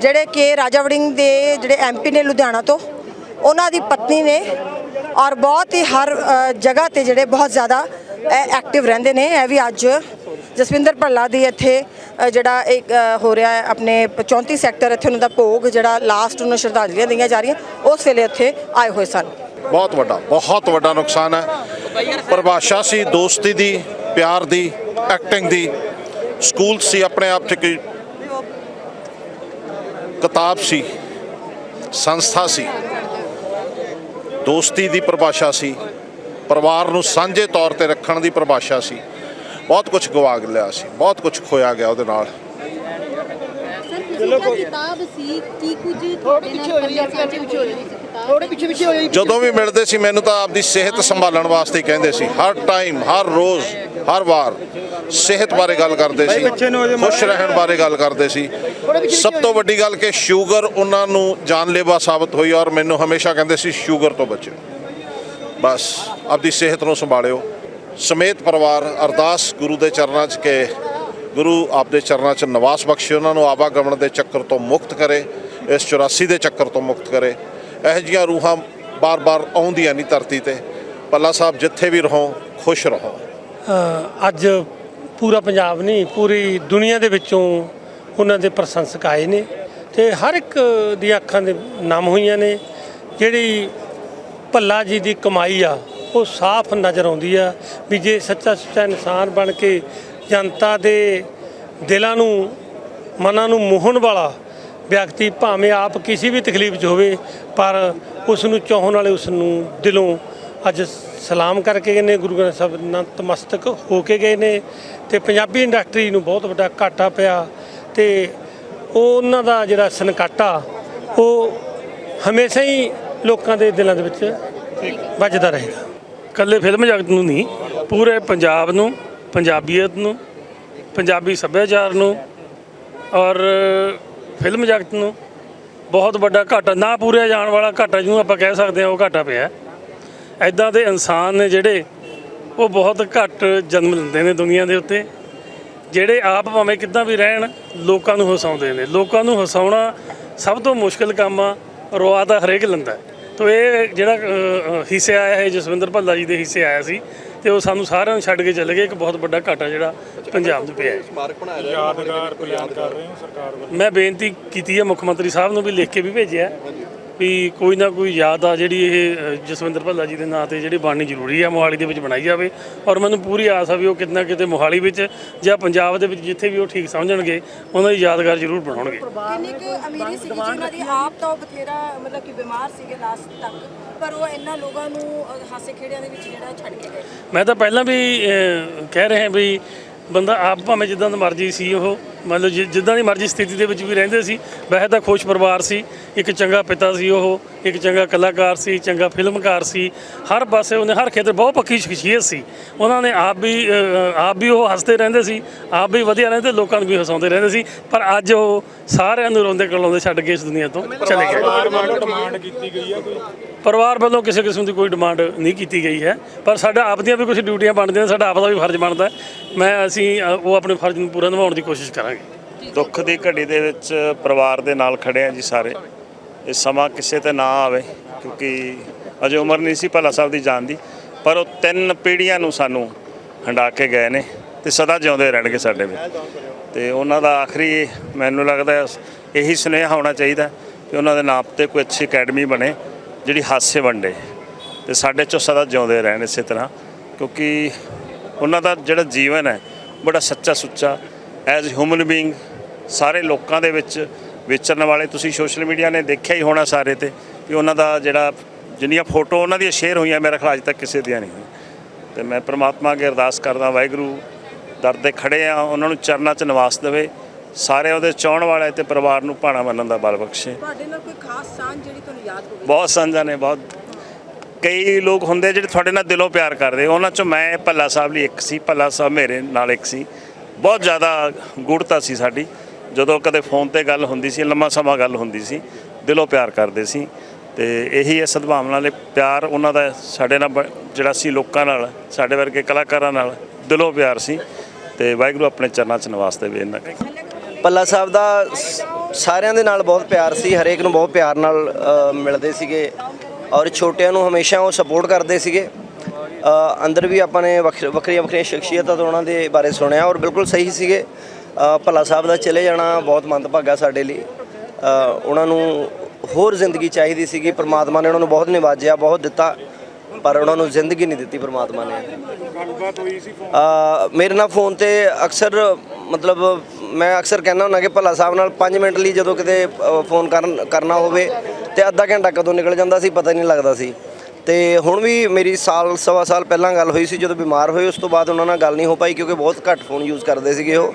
ਜਿਹੜੇ ਕਿ ਰਾਜਾ ਵੜਿੰਗ ਦੇ ਜਿਹੜੇ ਐਮਪੀ ਨੇ ਲੁਧਿਆਣਾ ਤੋਂ। ਉਹਨਾਂ ਦੀ ਪਤਨੀ ਨੇ ਔਰ ਬਹੁਤ ਹੀ ਹਰ ਜਗ੍ਹਾ ਤੇ ਜਿਹੜੇ ਬਹੁਤ ਜ਼ਿਆਦਾ ਐਕਟਿਵ ਰਹਿੰਦੇ ਨੇ। ਇਹ ਵੀ ਅੱਜ ਜਸਵਿੰਦਰ ਭੱਲਾ ਦੀ ਇੱਥੇ ਜਿਹੜਾ ਇੱਕ ਹੋ ਰਿਹਾ ਹੈ ਆਪਣੇ 34 ਸੈਕਟਰ, ਇੱਥੇ ਉਹਨਾਂ ਦਾ ਭੋਗ ਜਿਹੜਾ ਲਾਸਟ ਉਹਨੂੰ ਸ਼ਰਧਾਂਜਲੀਆਂ ਦਈਆਂ ਜਾ ਰਹੀਆਂ, ਉਸ ਵੇਲੇ ਇੱਥੇ ਆਏ ਹੋਏ ਸਨ। ਬਹੁਤ ਵੱਡਾ ਬਹੁਤ ਵੱਡਾ ਨੁਕਸਾਨ ਹੈ। ਪਰਿਭਾਸ਼ਾ ਸੀ, ਦੋਸਤੀ ਦੀ, ਪਿਆਰ ਦੀ ਐਕਟਿੰਗ ਦੀ। ਸਕੂਲ ਸੀ, ਆਪਣੇ ਆਪ 'ਚ ਕੋਈ ਕਿਤਾਬ ਸੀ, ਸੰਸਥਾ ਸੀ। ਦੋਸਤੀ ਦੀ ਪਰਿਭਾਸ਼ਾ ਸੀ। ਪਰਿਵਾਰ ਨੂੰ ਸਾਂਝੇ ਤੌਰ ਤੇ ਰੱਖਣ ਦੀ ਪਰਿਭਾਸ਼ਾ ਸੀ। ਬਹੁਤ ਕੁਝ ਗਵਾ ਲਿਆ ਸੀ ਬਹੁਤ ਕੁਝ ਖੋਇਆ ਗਿਆ ਉਹਦੇ ਨਾਲ। ਸਰ ਕਿਤਾਬ ਸੀ ਕੀ ਕੁਝ ਥੋੜੇ ਪਿੱਛੇ ਹੋ। ਜਾਂਦੇ ਸਾਂਝੇ ਵਿੱਚ ਹੋਏ ਥੋੜੇ ਪਿੱਛੇ ਪਿੱਛੇ ਹੋ ਜਾਂਦੇ ਜਦੋਂ ਵੀ ਮਿਲਦੇ ਸੀ ਮੈਨੂੰ ਤਾਂ ਆਪਦੀ ਸਿਹਤ ਸੰਭਾਲਣ ਵਾਸਤੇ ਕਹਿੰਦੇ ਸੀ। ਹਰ ਟਾਈਮ ਹਰ ਰੋਜ਼ ਹਰ ਵਾਰ ਸਿਹਤ ਬਾਰੇ ਗੱਲ ਕਰਦੇ ਸੀ ਖੁਸ਼ ਰਹਿਣ ਬਾਰੇ ਗੱਲ ਕਰਦੇ ਸੀ। ਸਭ ਤੋਂ ਵੱਡੀ ਗੱਲ ਕਿ ਸ਼ੂਗਰ ਉਹਨਾਂ ਨੂੰ ਜਾਨਲੇਵਾ ਸਾਬਤ ਹੋਈ ਔਰ ਮੈਨੂੰ ਹਮੇਸ਼ਾ ਕਹਿੰਦੇ ਸੀ ਸ਼ੂਗਰ ਤੋਂ ਬਚੋ। ਬਸ ਆਪਦੀ ਸਿਹਤ ਨੂੰ ਸੰਭਾਲਿਓ। ਸਮੇਤ ਪਰਿਵਾਰ ਅਰਦਾਸ ਗੁਰੂ ਦੇ ਚਰਨਾਂ 'ਚ ਕਿ ਗੁਰੂ ਆਪਦੇ ਚਰਨਾਂ 'ਚ ਨਿਵਾਸ ਬਖਸ਼ੇ, ਉਹਨਾਂ ਨੂੰ ਆਵਾਗਮਨ ਦੇ ਚੱਕਰ ਤੋਂ ਮੁਕਤ ਕਰੇ, ਇਸ 84 ਦੇ ਚੱਕਰ ਤੋਂ ਮੁਕਤ ਕਰੇ। ਇਹੋ ਜਿਹੀਆਂ ਰੂਹਾਂ ਬਾਰ-ਬਾਰ ਆਉਂਦੀਆਂ ਨਹੀਂ ਧਰਤੀ ਤੇ। ਪੱਲਾ ਸਾਹਿਬ, ਜਿੱਥੇ ਵੀ ਰਹੋ, ਖੁਸ਼ ਰਹੋ। ਅੱਜ ਪੂਰਾ ਪੰਜਾਬ ਨਹੀਂ, ਪੂਰੀ ਦੁਨੀਆ ਦੇ ਵਿੱਚੋਂ ਉਹਨਾਂ ਦੇ ਪ੍ਰਸ਼ੰਸਕ ਆਏ ਨੇ ਤੇ ਹਰ ਇੱਕ ਦੀਆਂ ਅੱਖਾਂ ਦੇ ਨਮ ਹੋਈਆਂ ਨੇ। ਜਿਹੜੀ ਭੱਲਾ ਜੀ ਦੀ ਕਮਾਈ ਆ ਉਹ ਸਾਫ਼ ਨਜ਼ਰ ਆਉਂਦੀ ਆ ਵੀ ਜੇ ਸੱਚਾ ਸੁੱਚਾ ਇਨਸਾਨ ਬਣ ਕੇ ਜਨਤਾ ਦੇ ਦਿਲਾਂ ਨੂੰ, ਮਨਾਂ ਨੂੰ ਮੋਹਣ ਵਾਲਾ ਵਿਅਕਤੀ ਭਾਵੇਂ ਆਪ ਕਿਸੇ ਵੀ ਤਕਲੀਫ 'ਚ ਹੋਵੇ, ਪਰ ਉਸ ਨੂੰ ਚਾਹਣ ਵਾਲੇ ਉਸ ਨੂੰ ਦਿਲੋਂ ਅੱਜ ਸਲਾਮ ਕਰਕੇ ਗਏ ਨੇ, ਗੁਰੂ ਗ੍ਰੰਥ ਸਾਹਿਬ ਨਤਮਸਤਕ ਹੋ ਕੇ ਗਏ ਨੇ ਤੇ ਪੰਜਾਬੀ ਇੰਡਸਟਰੀ ਨੂੰ ਬਹੁਤ ਵੱਡਾ ਘਾਟਾ ਪਿਆ ਤੇ ਉਹ ਉਹਨਾਂ ਦਾ ਜਿਹੜਾ ਸਨਕਾਟਾ ਉਹ ਹਮੇਸ਼ਾ ਹੀ ਲੋਕਾਂ ਦੇ ਦਿਲਾਂ ਦੇ ਵਿੱਚ ਵੱਜਦਾ ਰਹੇਗਾ। ਇਕੱਲੇ ਫਿਲਮ ਜਗਤ ਨੂੰ ਨਹੀਂ, ਪੂਰੇ ਪੰਜਾਬ ਨੂੰ, ਪੰਜਾਬੀਅਤ ਨੂੰ, ਪੰਜਾਬੀ ਸੱਭਿਆਚਾਰ ਨੂੰ ਔਰ ਫਿਲਮ ਜਗਤ ਨੂੰ ਬਹੁਤ ਵੱਡਾ ਘਾਟਾ, ਨਾ ਪੂਰਿਆ ਜਾਣ ਵਾਲਾ ਘਾਟਾ ਜਿਹਨੂੰ ਆਪਾਂ ਕਹਿ ਸਕਦੇ ਹਾਂ ਉਹ ਘਾਟਾ ਪਿਆ ਐਦਾਂ ਦੇ ਇਨਸਾਨ ਨੇ ਜਿਹੜੇ ਉਹ ਬਹੁਤ ਘੱਟ ਜਨਮ ਲੈਂਦੇ ਨੇ ਦੁਨੀਆ ਦੇ ਉੱਤੇ, ਜਿਹੜੇ ਆਪ ਭਾਵੇਂ ਕਿੱਦਾਂ ਵੀ ਰਹਿਣ, ਲੋਕਾਂ ਨੂੰ ਹਸਾਉਂਦੇ ਨੇ ਲੋਕਾਂ ਨੂੰ ਹਸਾਉਣਾ ਸਭ ਤੋਂ ਮੁਸ਼ਕਲ ਕੰਮ ਆ ਰੋਆ ਦਾ ਹਰੇਕ ਲੈਂਦਾ ਹੈ। ਤੋ ਇਹ ਜਿਹੜਾ ਹਿੱਸੇ ਆਇਆ ਹੈ ਜਸਵਿੰਦਰ ਭੱਲਾ ਜੀ ਦੇ ਹਿੱਸੇ ਆਇਆ ਸੀ ਤੇ ਉਹ ਸਾਨੂੰ ਸਾਰਿਆਂ ਨੂੰ ਛੱਡ ਕੇ ਚਲੇ ਗਏ। ਇੱਕ ਬਹੁਤ ਵੱਡਾ ਘਾਟਾ ਜਿਹੜਾ ਪੰਜਾਬ ਨੂੰ ਪਿਆ ਹੈ। ਸਮਾਰਕ ਬਣਾਇਆ ਜਾ ਯਾਦਗਾਰ ਬਿਆਨ ਕਰ ਰਹੇ ਹੋ ਸਰਕਾਰ ਵੱਲੋਂ? ਮੈਂ ਬੇਨਤੀ ਕੀਤੀ ਹੈ ਮੁੱਖ ਮੰਤਰੀ ਸਾਹਿਬ ਨੂੰ ਵੀ ਲਿਖ ਕੇ ਵੀ ਭੇਜਿਆ। ਵੀ ਕੋਈ ਨਾ ਕੋਈ ਯਾਦ ਆ ਜਿਹੜੀ ਇਹ ਜਸਵਿੰਦਰ ਭੱਲਾ ਜੀ ਦੇ ਨਾਂ ਤੇ ਜਿਹੜੀ ਬਣਨੀ ਜ਼ਰੂਰੀ ਹੈ ਮੋਹਾਲੀ ਦੇ ਵਿੱਚ ਬਣਾਈ ਜਾਵੇ। ਔਰ ਮੈਨੂੰ ਪੂਰੀ ਆਸ ਆ ਵੀ ਉਹ ਕਿਤੇ ਨਾ ਕਿਤੇ ਮੋਹਾਲੀ ਵਿੱਚ ਜਾਂ ਪੰਜਾਬ ਦੇ ਵਿੱਚ ਜਿੱਥੇ ਵੀ ਉਹ ਠੀਕ ਸਮਝਣਗੇ ਉਹਨਾਂ ਦੀ ਯਾਦਗਾਰ ਜ਼ਰੂਰ ਬਣਾਉਣਗੇ। ਕਿੰਨੀ ਕੁ ਅਮੀਰੀ ਸੀ ਜੀ ਉਹਨਾਂ ਦੀ ਆਪ ਤਾਂ ਉਹ ਬਥੇਰਾ ਮਤਲਬ ਕਿ ਬਿਮਾਰ ਸੀਗੇ ਲਾਸਟ ਤੱਕ ਪਰ ਉਹ ਇਹਨਾਂ ਲੋਕਾਂ ਨੂੰ ਅ, ਹਾਸੇ ਖੇੜਿਆਂ ਦੇ ਵਿੱਚ ਜਿਹੜਾ ਛੱਡ ਕੇ ਗਏ। ਮੈਂ ਤਾਂ ਪਹਿਲਾਂ ਵੀ ਕਹਿ ਰਿਹਾ ਵੀ ਬੰਦਾ ਆਪ ਭਾਵੇਂ ਜਿੱਦਾਂ ਦਾ ਮਰਜ਼ੀ ਸੀ ਉਹ ਮਤਲਬ ਜਿ- ਜਿੱਦਾਂ ਦੀ ਮਰਜ਼ੀ ਸਥਿਤੀ ਦੇ ਵਿੱਚ ਵੀ ਰਹਿੰਦੇ ਸੀ ਵੈਸੇ ਤਾਂ ਖੁਸ਼ ਪਰਿਵਾਰ ਸੀ ਇੱਕ ਚੰਗਾ ਪਿਤਾ ਸੀ ਉਹ ਇੱਕ ਚੰਗਾ ਕਲਾਕਾਰ ਸੀ ਚੰਗਾ ਫਿਲਮਕਾਰ ਸੀ ਹਰ ਪਾਸੇ ਉਹਨੇ ਹਰ ਖੇਤਰ ਬਹੁਤ ਪੱਕੀ ਸ਼ਖਸੀਅਤ ਸੀ। ਉਹਨਾਂ ਨੇ ਆਪ ਵੀ ਆਪ ਵੀ ਉਹ ਹੱਸਦੇ ਰਹਿੰਦੇ ਸੀ ਆਪ ਵੀ ਵਧੀਆ ਰਹਿੰਦੇ ਲੋਕਾਂ ਨੂੰ ਵੀ ਹਸਾਉਂਦੇ ਰਹਿੰਦੇ ਸੀ ਪਰ ਅੱਜ ਉਹ ਸਾਰਿਆਂ ਨੂੰ ਰੋਂਦੇ ਕਲਾਉਂਦੇ ਛੱਡ ਕੇ ਇਸ ਦੁਨੀਆ ਤੋਂ ਚਲੇ ਗਏ। ਪਰਿਵਾਰ ਵੱਲੋਂ ਡਿਮਾਂਡ ਕੀਤੀ ਗਈ ਹੈ ਕੋਈ? ਪਰਿਵਾਰ ਵੱਲੋਂ ਕਿਸੇ ਕਿਸਮ ਦੀ ਕੋਈ ਡਿਮਾਂਡ ਨਹੀਂ ਕੀਤੀ ਗਈ ਹੈ ਪਰ ਸਾਡਾ ਆਪ ਦੀਆਂ ਵੀ ਕੁਝ ਡਿਊਟੀਆਂ ਬਣਦੀਆਂ ਸਾਡਾ ਆਪ ਦਾ ਵੀ ਫਰਜ਼ ਬਣਦਾ ਹੈ। ਮੈਂ ਅਸੀਂ ਅ, ਉਹ ਆਪਣੇ ਫਰਜ਼ ਨੂੰ ਪੂਰਾ ਨਿਭਾਉਣ ਦੀ ਕੋਸ਼ਿਸ਼ ਕਰਾਂਗੇ। ਦੁੱਖ ਦੀ ਘੜੀ ਦੇ ਵਿੱਚ ਪਰਿਵਾਰ ਦੇ ਨਾਲ ਖੜੇ ਆ ਜੀ ਸਾਰੇ। ਇਹ ਸਮਾਂ ਕਿਸੇ ਤੇ ਨਾ ਆਵੇ, ਕਿਉਂਕਿ ਅਜੇ ਉਮਰ ਨਹੀਂ ਸੀ ਭਲਾ ਸਾਹਿਬ ਦੀ ਜਾਨ ਦੀ ਪਰ ਉਹ ਤਿੰਨ ਪੀੜ੍ਹੀਆਂ ਨੂੰ ਸਾਨੂੰ ਹੰਡਾ ਕੇ ਗਏ ਨੇ ਤੇ ਸਦਾ ਜਿਉਂਦੇ ਰਹਿਣਗੇ ਸਾਡੇ ਵਿੱਚ। ਤੇ ਉਹਨਾਂ ਦਾ ਆਖਰੀ ਮੈਨੂੰ ਲੱਗਦਾ ਇਹੀ ਸੁਨੇਹਾ ਹੋਣਾ ਚਾਹੀਦਾ ਕਿ ਉਹਨਾਂ ਦੇ ਨਾਮ ਤੇ ਕੋਈ ਅੱਛੀ ਅਕੈਡਮੀ ਬਣੇ, ਜਿਹੜੀ ਹਾਸੇ ਵੰਡੇ। ਤੇ ਸਾਡੇ ਚੋਂ ਸਦਾ ਜਿਉਂਦੇ ਰਹਿਣ ਇਸੇ ਤਰ੍ਹਾਂ, ਕਿਉਂਕਿ ਉਹਨਾਂ ਦਾ ਜਿਹੜਾ ਜੀਵਨ ਹੈ, ਬੜਾ ਸੱਚਾ ਸੁੱਚਾ ਐਜ਼ ਹਿਊਮਨ ਬੀਇੰਗ ਸਾਰੇ ਲੋਕਾਂ ਦੇ ਵਿੱਚ ਵਿਚਰਨ ਵਾਲੇ ਤੁਸੀਂ ਸੋਸ਼ਲ ਮੀਡੀਆ ਨੇ ਦੇਖਿਆ ਹੀ ਹੋਣਾ ਸਾਰੇ ਤੇ ਵੀ ਉਹਨਾਂ ਦਾ ਜਿਹੜਾ ਜਿੰਨੀਆਂ ਫੋਟੋ ਉਹਨਾਂ ਦੀਆਂ ਸ਼ੇਅਰ ਹੋਈਆਂ ਮੇਰੇ ਖਿਆਲ ਅੱਜ ਤੱਕ ਕਿਸੇ ਦੀਆਂ ਨਹੀਂ। ਤੇ ਮੈਂ ਪ੍ਰਮਾਤਮਾ ਅੱਗੇ ਅਰਦਾਸ ਕਰਦਾ ਵਾਹਿਗੁਰੂ ਦਰ ਤੇ ਖੜੇ ਆ ਉਹਨਾਂ ਨੂੰ ਚਰਨਾਂ 'ਚ ਨਿਵਾਸ ਦੇਵੇ ਸਾਰੇ ਉਹਦੇ ਚਾਹਣ ਵਾਲੇ ਤੇ ਪਰਿਵਾਰ ਨੂੰ ਭਾਣਾ ਮੰਨਣ ਦਾ ਬਲ ਬਖਸ਼ੇ। ਤੁਹਾਡੇ ਨਾਲ ਕੋਈ ਖਾਸ ਸਾਂਝ ਜਿਹੜੀ ਤੁਹਾਨੂੰ ਯਾਦ ਹੋਵੇ? ਬਹੁਤ ਸਾਂਝਾਂ ਨੇ ਬਹੁਤ। ਕਈ ਲੋਕ ਹੁੰਦੇ ਜਿਹੜੇ ਤੁਹਾਡੇ ਨਾਲ ਦਿਲੋਂ ਪਿਆਰ ਕਰਦੇ ਉਹਨਾਂ ਚੋਂ ਮੈਂ ਭੱਲਾ ਸਾਹਿਬ ਲਈ ਇੱਕ ਸੀ ਭੱਲਾ ਸਾਹਿਬ ਮੇਰੇ ਨਾਲ ਇੱਕ ਸੀ। ਬਹੁਤ ਜ਼ਿਆਦਾ ਗੂੜਤਾ ਸੀ ਸਾਡੀ। ਜਦੋਂ ਕਦੇ ਫੋਨ ਤੇ ਗੱਲ ਹੁੰਦੀ ਸੀ, ਲੰਮਾ ਸਮਾਂ ਗੱਲ ਹੁੰਦੀ ਸੀ, ਦਿਲੋਂ ਪਿਆਰ ਕਰਦੇ ਸੀ। ਤੇ ਇਹੀ ਹੈ ਸਦਭਾਵਨਾ ਵਾਲੇ ਪਿਆਰ ਉਹਨਾਂ ਦਾ ਸਾਡੇ ਨਾਲ ਬ- ਜਿਹੜਾ ਸੀ ਲੋਕਾਂ ਨਾਲ, ਸਾਡੇ ਵਰਗੇ ਕਲਾਕਾਰਾਂ ਨਾਲ ਦਿਲੋਂ ਪਿਆਰ ਸੀ। ਤੇ ਵਾਹਿਗੁਰੂ ਆਪਣੇ ਚਰਨਾਂ 'ਚ ਨਿਵਾਸ ਵੀ ਇਹਨਾਂ ਕੁ। ਪੱਲਾ ਸਾਹਿਬ ਦਾ ਸਾਰਿਆਂ ਦੇ ਨਾਲ ਬਹੁਤ ਪਿਆਰ ਸੀ, ਹਰੇਕ ਨੂੰ ਬਹੁਤ ਪਿਆਰ ਨਾਲ ਮਿਲਦੇ ਸੀਗੇ। ਔਰ ਛੋਟਿਆਂ ਨੂੰ ਹਮੇਸ਼ਾ ਉਹ ਸਪੋਰਟ ਕਰਦੇ ਸੀਗੇ। ਅੰਦਰ ਵੀ ਆਪਾਂ ਨੇ ਵੱਖ- ਵੱਖਰੀਆਂ ਵੱਖਰੀਆਂ ਸ਼ਖਸੀਅਤਾਂ ਤੋਂ ਉਹਨਾਂ ਦੇ ਬਾਰੇ ਸੁਣਿਆ ਔਰ ਬਿਲਕੁਲ ਸਹੀ ਸੀਗੇ। ਅ, ਭੱਲਾ ਸਾਹਿਬ ਦਾ ਚਲੇ ਜਾਣਾ ਬਹੁਤ ਮੰਦਭਾਗਾ ਸਾਡੇ ਲਈ। ਉਹਨਾਂ ਨੂੰ ਹੋਰ ਜ਼ਿੰਦਗੀ ਚਾਹੀਦੀ ਸੀਗੀ। ਪ੍ਰਮਾਤਮਾ ਨੇ ਉਹਨਾਂ ਨੂੰ ਬਹੁਤ ਨਿਵਾਜਿਆ ਬਹੁਤ ਦਿੱਤਾ ਪਰ ਉਹਨਾਂ ਨੂੰ ਜ਼ਿੰਦਗੀ ਨਹੀਂ ਦਿੱਤੀ ਪ੍ਰਮਾਤਮਾ ਨੇ। ਗੱਲਬਾਤ ਹੋਈ ਸੀ ਅ, ਮੇਰੇ ਨਾਲ ਫੋਨ ਤੇ ਅਕਸਰ ਮਤਲਬ ਮੈਂ ਅਕਸਰ ਕਹਿੰਦਾ ਹੁੰਦਾ ਕਿ ਭੱਲਾ ਸਾਹਿਬ ਨਾਲ 5 ਮਿੰਟ ਲਈ ਜਦੋਂ ਕਿਤੇ ਫੋਨ ਕਰਨ ਕਰਨਾ ਹੋਵੇ ਤੇ ਅੱਧਾ ਘੰਟਾ ਕਦੋਂ ਨਿਕਲ ਜਾਂਦਾ ਸੀ ਪਤਾ ਹੀ ਨਹੀਂ ਲੱਗਦਾ ਸੀ। ਤੇ ਹੁਣ ਵੀ ਮੇਰੀ ਸਾਲ, ਸਵਾ ਸਾਲ ਪਹਿਲਾਂ ਗੱਲ ਹੋਈ ਸੀ, ਜਦੋਂ ਬਿਮਾਰ ਹੋਏ, ਉਸ ਤੋਂ ਬਾਅਦ ਉਹਨਾਂ ਨਾਲ ਗੱਲ ਨਹੀਂ ਹੋ ਪਾਈ, ਕਿਉਂਕਿ ਬਹੁਤ ਘੱਟ ਫੋਨ ਯੂਜ਼ ਕਰਦੇ ਸੀਗੇ ਉਹ।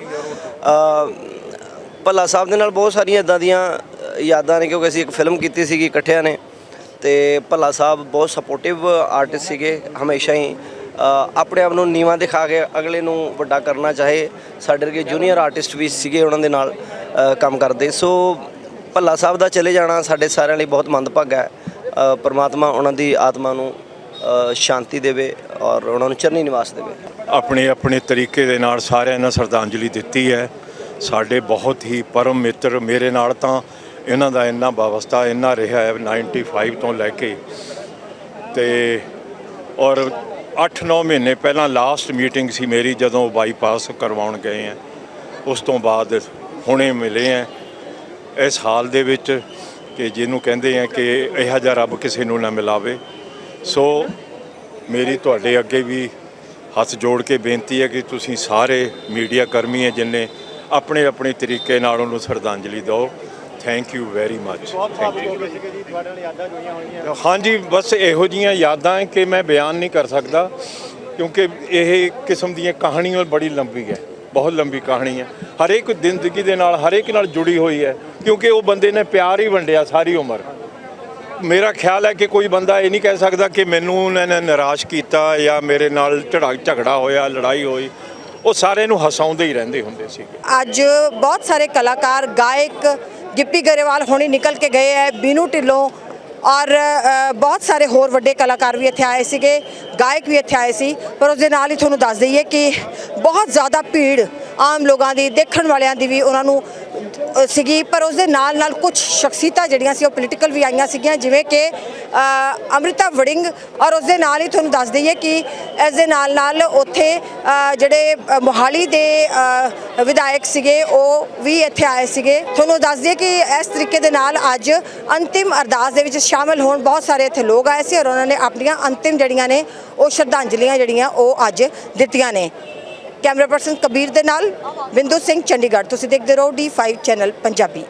ਭੱਲਾ ਸਾਹਿਬ ਦੇ ਨਾਲ ਬਹੁਤ ਸਾਰੀਆਂ ਇਦਾਂ ਦੀਆਂ ਯਾਦਾਂ ਨੇ, ਕਿਉਂਕਿ ਅਸੀਂ ਇੱਕ ਫਿਲਮ ਕੀਤੀ ਸੀਗੀ ਇਕੱਠਿਆਂ ਨੇ। ਤੇ ਭੱਲਾ ਸਾਹਿਬ ਬਹੁਤ ਸਪੋਰਟਿਵ ਆਰਟਿਸਟ ਸੀਗੇ, ਹਮੇਸ਼ਾ ਹੀ। ਆਪਣੇ ਆਪ ਨੂੰ ਨੀਵਾਂ ਦਿਖਾ ਕੇ ਅਗਲੇ ਨੂੰ ਵੱਡਾ ਕਰਨਾ ਚਾਹੇ, ਸਾਡੇ ਵਰਗੇ ਜੂਨੀਅਰ ਆਰਟਿਸਟ ਵੀ ਸੀਗੇ ਉਹਨਾਂ ਦੇ ਨਾਲ ਕੰਮ ਕਰਦੇ। ਸੋ ਭੱਲਾ ਸਾਹਿਬ ਦਾ ਚਲੇ ਜਾਣਾ ਸਾਡੇ ਸਾਰਿਆਂ ਲਈ ਬਹੁਤ ਮੰਦਭਾਗਾ ਹੈ। ਪਰਮਾਤਮਾ ਉਹਨਾਂ ਦੀ ਆਤਮਾ ਨੂੰ ਸ਼ਾਂਤੀ ਦੇਵੇ ਔਰ ਉਹਨਾਂ ਨੂੰ ਚਰਨੀ ਨਿਵਾਸ ਦੇਵੇ। ਆਪਣੇ ਆਪਣੇ ਤਰੀਕੇ ਦੇ ਨਾਲ ਸਾਰਿਆਂ ਨੇ ਸ਼ਰਧਾਂਜਲੀ ਦਿੱਤੀ ਹੈ। ਸਾਡੇ ਬਹੁਤ ਹੀ ਪਰਮ ਮਿੱਤਰ ਮੇਰੇ ਨਾਲ ਤਾਂ ਇਹਨਾਂ ਦਾ ਇੰਨਾ ਵਾਬਸਤਾ ਇੰਨਾ ਰਿਹਾ ਹੈ 95 ਤੋਂ ਲੈ ਕੇ। ਤੇ ਔਰ 8-9 ਮਹੀਨੇ ਪਹਿਲਾਂ ਲਾਸਟ ਮੀਟਿੰਗ ਸੀ ਮੇਰੀ ਜਦੋਂ ਬਾਈਪਾਸ ਕਰਵਾਉਣ ਗਏ ਆ ਉਸ ਤੋਂ ਬਾਅਦ ਹੁਣੇ ਮਿਲੇ ਆ ਇਸ ਹਾਲ ਦੇ ਵਿੱਚ ਕਿ ਜਿਹਨੂੰ ਕਹਿੰਦੇ ਆ ਕਿ ਇਹੋ ਜਿਹਾ ਰੱਬ ਕਿਸੇ ਨੂੰ ਨਾ ਮਿਲਾਵੇ। ਸੋ ਮੇਰੀ ਤੁਹਾਡੇ ਅੱਗੇ ਵੀ ਹੱਥ ਜੋੜ ਕੇ ਬੇਨਤੀ ਹੈ ਕਿ ਤੁਸੀਂ ਸਾਰੇ ਮੀਡੀਆ ਕਰਮੀ ਹੈ ਜਿਨਨੇ ਆਪਣੇ ਆਪਣੇ ਤਰੀਕੇ ਨਾਲ ਉਹਨੂੰ ਸ਼ਰਧਾਂਜਲੀ ਦਿਓ। Thank you very much thank you ਹਾਂਜੀ ਬਸ ਇਹੋ ਜੀਆਂ ਯਾਦਾਂ ਹੈ ਕਿ ਮੈਂ ਬਿਆਨ ਨਹੀਂ ਕਰ ਸਕਦਾ ਕਿਉਂਕਿ ਇਹ ਕਿਸਮ ਦੀਆਂ ਕਹਾਣੀਆਂ ਬੜੀ ਲੰਬੀ ਹੈ। ਬਹੁਤ ਲੰਬੀ ਕਹਾਣੀ ਹੈ। ਹਰੇਕ ਜ਼ਿੰਦਗੀ ਦੇ ਨਾਲ, ਹਰੇਕ ਨਾਲ ਜੁੜੀ ਹੋਈ ਹੈ, ਕਿਉਂਕਿ ਉਹ ਬੰਦੇ ਨੇ ਪਿਆਰ ਹੀ ਵੰਡਿਆ ਸਾਰੀ ਉਮਰ। ਮੇਰਾ ਖਿਆਲ ਹੈ ਕਿ ਕੋਈ ਬੰਦਾ ਇਹ ਨਹੀਂ ਕਹਿ ਸਕਦਾ ਕਿ ਮੈਨੂੰ ਉਹਨਾਂ ਨੇ ਨਿਰਾਸ਼ ਕੀਤਾ ਜਾਂ ਮੇਰੇ ਨਾਲ ਝੜਾ, ਝਗੜਾ ਹੋਇਆ, ਲੜਾਈ ਹੋਈ। ਉਹ ਸਾਰੇ ਨੂੰ ਹਸਾਉਂਦੇ ਹੀ ਰਹਿੰਦੇ ਹੁੰਦੇ ਸੀ। ਅੱਜ ਬਹੁਤ ਸਾਰੇ ਕਲਾਕਾਰ, ਗਾਇਕ ਗਿੱਪੀ ਗਰੇਵਾਲ ਹੁਣੇ ਨਿਕਲ ਕੇ ਗਏ ਹੈ। ਬੀਨੂ ਢਿੱਲੋਂ ਔਰ ਬਹੁਤ ਸਾਰੇ ਹੋਰ ਵੱਡੇ ਕਲਾਕਾਰ ਵੀ ਇੱਥੇ ਆਏ ਸੀਗੇ, ਗਾਇਕ ਵੀ ਇੱਥੇ ਆਏ ਸੀ, ਪਰ ਉਸ ਦੇ ਨਾਲ ਹੀ ਤੁਹਾਨੂੰ ਦੱਸ ਦਈਏ ਕਿ ਬਹੁਤ ਜ਼ਿਆਦਾ ਭੀੜ ਆਮ ਲੋਕਾਂ ਦੀ, ਦੇਖਣ ਵਾਲਿਆਂ ਦੀ ਵੀ ਉਹਨਾਂ ਨੂੰ ਸੀਗੀ ਪਰ ਉਸ ਦੇ ਨਾਲ ਨਾਲ ਕੁਝ ਸ਼ਖਸੀਅਤਾਂ ਜਿਹੜੀਆਂ ਸੀ ਉਹ ਪੋਲੀਟੀਕਲ ਵੀ ਆਈਆਂ ਸੀਗੀਆਂ ਜਿਵੇਂ ਕਿ ਅ, ਅੰਮ੍ਰਿਤਾ ਵੜਿੰਗ ਔਰ ਉਸ ਦੇ ਨਾਲ ਹੀ ਤੁਹਾਨੂੰ ਦੱਸ ਦਈਏ ਕਿ ਇਸ ਦੇ ਨਾਲ ਨਾਲ ਉੱਥੇ ਜਿਹੜੇ ਮੋਹਾਲੀ ਦੇ ਵਿਧਾਇਕ ਸੀਗੇ ਉਹ ਵੀ ਇੱਥੇ ਆਏ ਸੀਗੇ। ਤੁਹਾਨੂੰ ਦੱਸ ਦਈਏ ਕਿ ਇਸ ਤਰੀਕੇ ਦੇ ਨਾਲ ਅੱਜ ਅੰਤਿਮ ਅਰਦਾਸ ਦੇ ਵਿੱਚ ਸ਼ਾਮਲ ਹੋਣ ਬਹੁਤ ਸਾਰੇ ਇੱਥੇ ਲੋਕ ਆਏ ਸੀ ਔਰ ਉਹਨਾਂ ਨੇ ਆਪਣੀਆਂ ਅੰਤਿਮ ਜਿਹੜੀਆਂ ਨੇ ਉਹ ਸ਼ਰਧਾਂਜਲੀਆਂ ਜਿਹੜੀਆਂ ਉਹ ਅੱਜ ਦਿੱਤੀਆਂ ਨੇ। ਕੈਮਰਾ ਪਰਸਨ ਕਬੀਰ ਦੇ ਨਾਲ ਬਿੰਦੂ ਸਿੰਘ ਚੰਡੀਗੜ੍ਹ। ਤੁਸੀਂ ਦੇਖਦੇ ਰਹੋ D5 ਚੈਨਲ ਪੰਜਾਬੀ।